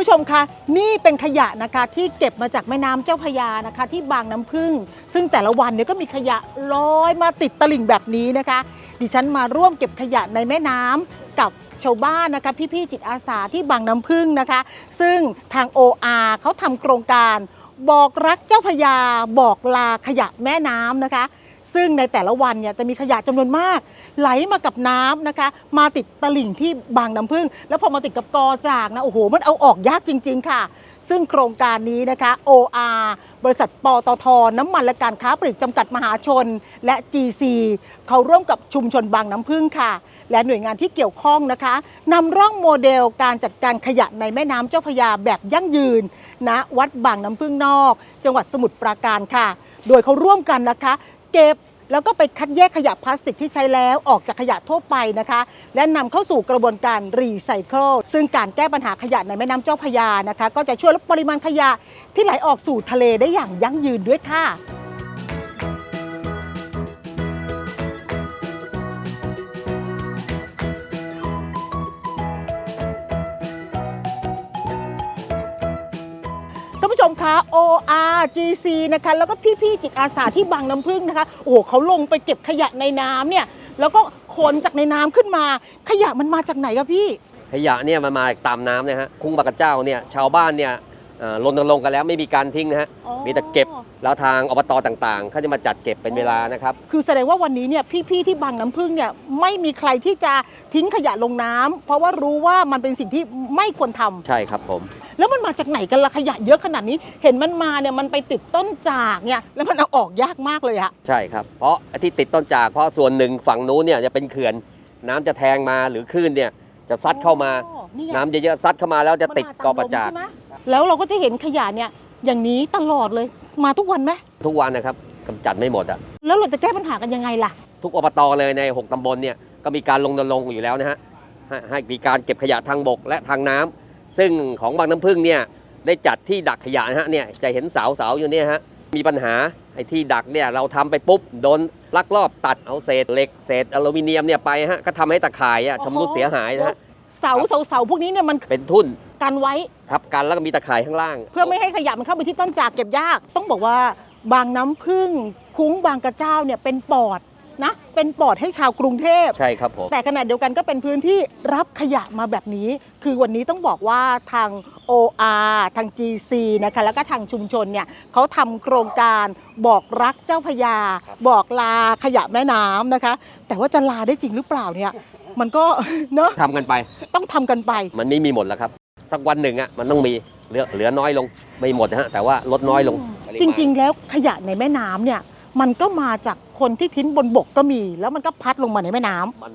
ผู้ชมคะนี่เป็นขยะนะคะที่เก็บมาจากแม่น้ำเจ้าพยานะคะ ที่บางน้ำพึ่ง ซึ่งแต่ละวันเนี่ยก็มีขยะลอยมาติดตลิ่งแบบนี้นะคะ ดิฉันมาร่วมเก็บขยะในแม่น้ำกับชาวบ้านนะคะพี่ๆจิตอาสาที่บางน้ำพึ่งนะคะ ซึ่งทาง OR เขาทำโครงการ บอกรักเจ้าพยาบอกลาขยะแม่น้ำนะคะ ซึ่งในแต่ละวันเนี่ยจะมีขยะจำนวนมาก ไหลมากับน้ำนะคะ มาติดตลิ่งที่บางน้ำพึ่ง แล้วพอมาติดกับกอจากนะโอ้โหมันเอาออกยากจริง ๆ ค่ะ ซึ่งโครงการนี้นะคะ OR บริษัทปตทน้ำมันและการค้าปลีกจำกัดมหาชน และ GC เขาร่วมกับชุมชนบางน้ำพึ่งค่ะ และหน่วยงานที่เกี่ยวข้องนะคะนำร่องโมเดลการจัดการขยะในแม่น้ำเจ้าพระยาแบบยั่งยืนณวัดบางน้ำพึ่งนอก จังหวัดสมุทรปราการค่ะ โดยเขาร่วมกันนะคะ เก็บ แล้วก็ไปคัดแยกขยะพลาสติกที่ใช้แล้วออกจากขยะทั่วไปนะคะ และนำเข้าสู่กระบวนการรีไซเคิลซึ่งการแก้ปัญหาขยะในแม่น้ำเจ้าพยานะคะ ก็จะช่วยลดปริมาณขยะที่ไหลออกสู่ทะเลได้อย่างยั่งยืนด้วยค่ะ มคะ ORGC นะคะ แล้วก็พี่ๆจิตอาสาที่บางน้ำพึ่งนะคะ โอ้โหเขาลงไปเก็บขยะในน้ำเนี่ย แล้วก็ขนจากในน้ำขึ้นมา ขยะมันมาจากไหนครับพี่ ขยะเนี่ยมันมาตามน้ำนะฮะคุ้งบากระเจ้าเนี่ยชาวบ้านเนี่ย รณรงค์กันแล้วไม่มีการทิ้งนะฮะ อ๋อมีแต่เก็บแล้วทางอบตต่างๆเขาจะมาจัดเก็บเป็นเวลานะครับ คือแสดงว่าวันนี้เนี่ยพี่ๆที่บางน้ำพึ่งเนี่ยไม่มีใครที่จะทิ้งขยะลงน้ำเพราะว่ารู้ว่ามันเป็นสิ่งที่ไม่ควรทำใช่ครับผม แล้วมันมาจากไหนกันล่ะขยะเยอะขนาดนี้ เห็นมันมาเนี่ยมันไปติดต้นจากเนี่ยแล้วมันเอาออกยากมากเลยอะใช่ครับ เพราะไอ้ที่ติดต้นจากเพราะส่วนหนึ่งฝั่งนู้นเนี่ยจะเป็นเขื่อน น้ำจะแทงมาหรือคลื่นเนี่ยจะซัดเข้ามาอ๋อนี่ไงน้ำเยอะๆซัดเข้ามาแล้วจะติดกอประจาก มันมาตามลมใช่ไหม แล้วเราก็จะเห็นขยะเนี่ยอย่างนี้ตลอดเลยมาทุกวันไหมทุกวันนะครับกำจัดไม่หมดอะแล้วเราจะแก้ปัญหากันยังไงล่ะ ทุกอบตเลยใน 6ตำบลเนี่ยก็มีการลงนรงค์อยู่แล้วนะฮะให้ให้มีการเก็บขยะทางบกและทางน้ำซึ่งของบางน้ำพึ่งเนี่ยได้จัดที่ดักขยะนะฮะเนี่ยจะเห็นเสาเสาอยู่เนี่ยฮะมีปัญหาไอ้ที่ดักเนี่ยเราทำไปปุ๊บโดนลักลอบตัดเอาเศษเหล็กเศษอลูมิเนียมเนี่ยไปฮะก็ทำให้ตะข่ายอะโอ้โหชำรุดเสียหายนะฮะ เสาเสาเสาพวกนี้เนี่ยมันเป็นทุ่นกันไว้ทับกันแล้วก็มีตะข่ายข้างล่าง เพื่อไม่ให้ขยะมันเข้าไปที่ต้นจากเก็บยาก ต้องบอกว่าบางน้ำพึ่งคุ้งบางกระเจ้าเนี่ยเป็นปอดนะเป็นปอดให้ชาวกรุงเทพใช่ครับผมแต่ขณะเดียวกันก็เป็นพื้นที่รับขยะมาแบบนี้ คือวันนี้ต้องบอกว่าทาง OR ทาง GC นะคะแล้วก็ทางชุมชนเนี่ยเขาทำโครงการบอกรักเจ้าพระยา บอกลาขยะแม่น้ำนะคะ แต่ว่าจะลาได้จริงหรือเปล่าเนี่ย มันก็ เนอะทำกันไป ต้องทำกันไป มันไม่มีหมดแล้วครับ สักวันหนึ่งอะมันต้องมีเหลือเหลือน้อยลงไม่หมดนะฮะแต่ว่าลดน้อยลงจริง ๆ แล้วขยะในแม่น้ำเนี่ย มันก็มาจากคนที่ทิ้งบนบกก็มี แล้วมันก็พัดลงมาในแม่น้ำมัน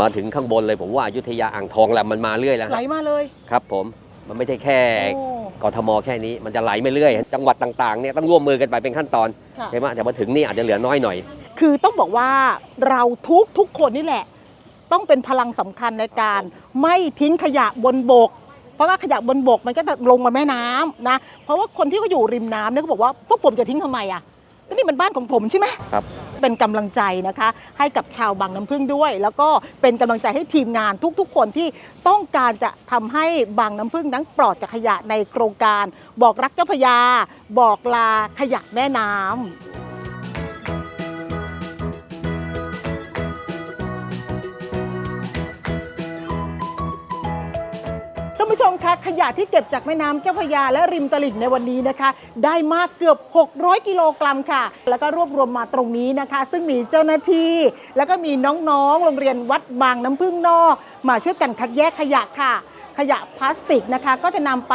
มาถึงข้างบนเลยผมว่าอยุธยาอ่างทองแหละมันมาเรื่อยแล้วไหลฮะมาเลยครับ ผมมันไม่ใช่แค่โอ้กทมแค่นี้มันจะไหลไปเรื่อยจังหวัดต่างๆเนี่ยต้องร่วมมือกันไปเป็นขั้นตอนค่ะ ใช่ไหมแต่มาถึงนี่อาจจะเหลือน้อยหน่อย คือต้องบอกว่าเราทุกทุกคนนี่แหละ ต้องเป็นพลังสำคัญในการไม่ทิ้งขยะบนบก เพราะว่าขยะบนบกมันก็จะลงมาแม่น้ำนะ เพราะว่าคนที่เขาอยู่ริมน้ำเนี่ยเขาบอกว่าพวกผมจะทิ้งทำไมอะก็นี่มันบ้านของผมใช่ไหมครับ เป็นกำลังใจนะคะ ให้กับชาวบางน้ำพึ่งด้วย แล้วก็เป็นกำลังใจให้ทีมงานทุกๆ คนที่ต้องการจะทำให้บางน้ำพึ่งนั้นปลอดจากขยะในโครงการ บอกรักเจ้าพระยา บอกลาขยะแม่น้ำ ท่านผู้ชมคะขยะที่เก็บจากแม่น้ำเจ้าพระยาและริมตลิ่งในวันนี้นะคะ ได้มากเกือบ 600 กิโลกรัมค่ะ แล้วก็รวบรวมมาตรงนี้นะคะ ซึ่งมีเจ้าหน้าที่ แล้วก็มีน้องๆ โรงเรียนวัดบางน้ำพึ่งนอก มาช่วยกันคัดแยกขยะค่ะขยะพลาสติกนะคะก็จะนำไป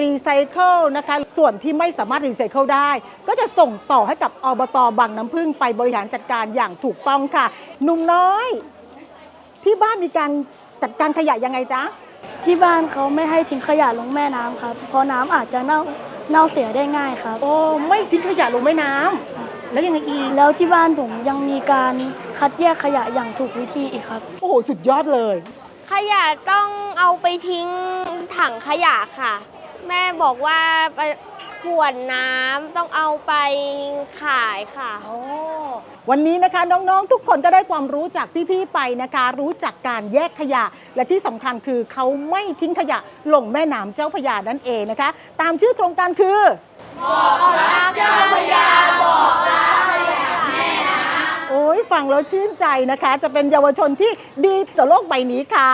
รีไซเคิลนะคะส่วนที่ไม่สามารถรีไซเคิลได้ ก็จะส่งต่อให้กับอบตบางน้ำพึ่งไปบริหารจัดการอย่างถูกต้องค่ะหนุ่มน้อย ที่บ้านมีการจัดการขยะยังไงจ๊ะ ที่บ้านเขาไม่ให้ทิ้งขยะลงแม่น้ำครับ เพราะน้ำอาจจะเน่าเน่าเสียได้ง่ายครับ โอ้ไม่ทิ้งขยะลงแม่น้ำแล้วยังไงอีก แล้วที่บ้านผมยังมีการคัดแยกขยะอย่างถูกวิธีอีกครับ โอ้โหสุดยอดเลย ขยะต้องเอาไปทิ้งถังขยะค่ะ แม่บอกว่าไป ขวดน้ำต้องเอาไปขายค่ะอ๋อวันนี้นะคะน้องๆ ทุกคนก็ได้ความรู้จากพี่ๆไปนะคะ รู้จักการแยกขยะ และที่สำคัญคือเขาไม่ทิ้งขยะลงแม่น้ำเจ้าพระยานั่นเองนะคะ ตามชื่อโครงการคือโอ้ยฟังแล้วชื่นใจนะคะ จะเป็นเยาวชนที่ดีต่อโลกใบนี้ค่ะ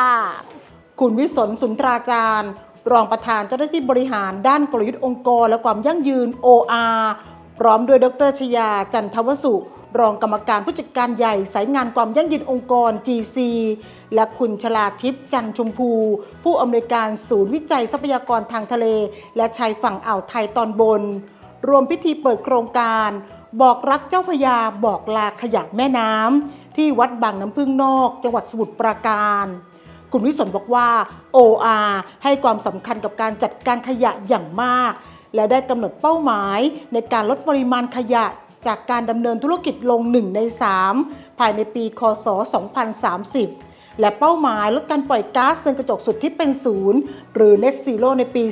คุณวิศนสุนทราจารย์ รองประธานเจ้าหน้าที่บริหารด้านกลยุทธ์องค์กรและความยั่งยืน OR พร้อมด้วยดรชยาจันทวสุ รองกรรมการผู้จัดการใหญ่สายงานความยั่งยืนองค์กร GC และคุณชลาทิพย์จันชมพู ผู้อำนวยการศูนย์วิจัยทรัพยากรทางทะเล และชายฝั่งอ่าวไทยตอนบน รวมพิธีเปิดโครงการ บอกรักเจ้าพยาบอกลาขยะแม่น้ำที่วัดบางน้ำพึ่งนอก จังหวัดสมุทรปราการ คุณวิศนบอกว่า OR ให้ความสำคัญกับการจัดการขยะอย่างมาก และได้กำหนดเป้าหมายในการลดปริมาณขยะจากการดำเนินธุรกิจลง 1 ใน 3 ภายในปี คศ 2030 และเป้าหมายลดการปล่อยก๊าซเรือนกระจกสุดที่เป็นศูนย์หรือ Net Zero ในปี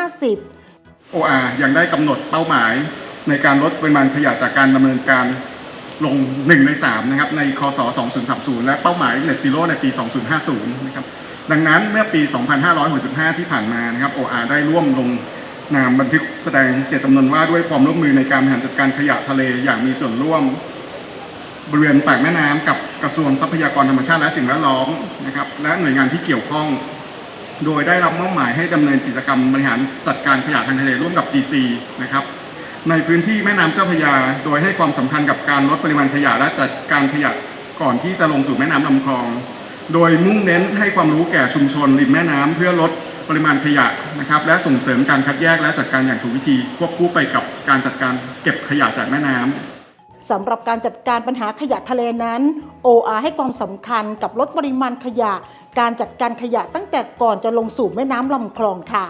2050 OR ยังได้กำหนดเป้าหมายในการลดปริมาณขยะจากการดำเนินการ ลง 1 ใน 3 นะครับ ในคศ 2030 และเป้าหมาย Net Zero ในปี 2050 นะครับ ดังนั้นเมื่อปี 2565 ที่ผ่านมานะครับ OR ได้ร่วมลงนามบันทึกแสดงเจตจำนงว่าด้วยความร่วมมือในการบริหารจัดการขยะทะเลอย่างมีส่วนร่วม บริเวณปากแม่น้ำกับกระทรวงทรัพยากรธรรมชาติและสิ่งแวดล้อมนะครับ และหน่วยงานที่เกี่ยวข้อง โดยได้รับมอบหมายให้ดำเนินกิจกรรมบริหารจัดการขยะทางทะเลร่วมกับ GC นะครับ ในพื้นที่แม่น้ำเจ้าพระยา โดยให้ความสำคัญกับการลดปริมาณขยะและจัดการขยะก่อนที่จะลงสู่แม่น้ำลำคลอง โดยมุ่งเน้นให้ความรู้แก่ชุมชนริมแม่น้ำเพื่อลดปริมาณขยะนะครับและส่งเสริมการคัดแยกและจัดการอย่างถูกวิธีควบคู่ไปกับการจัดการเก็บขยะจากแม่น้ำสำหรับการจัดการปัญหาขยะทะเลนั้น OR ให้ความสำคัญกับลดปริมาณขยะ การจัดการขยะตั้งแต่ก่อนจะลงสู่แม่น้ำลำคลองค่ะ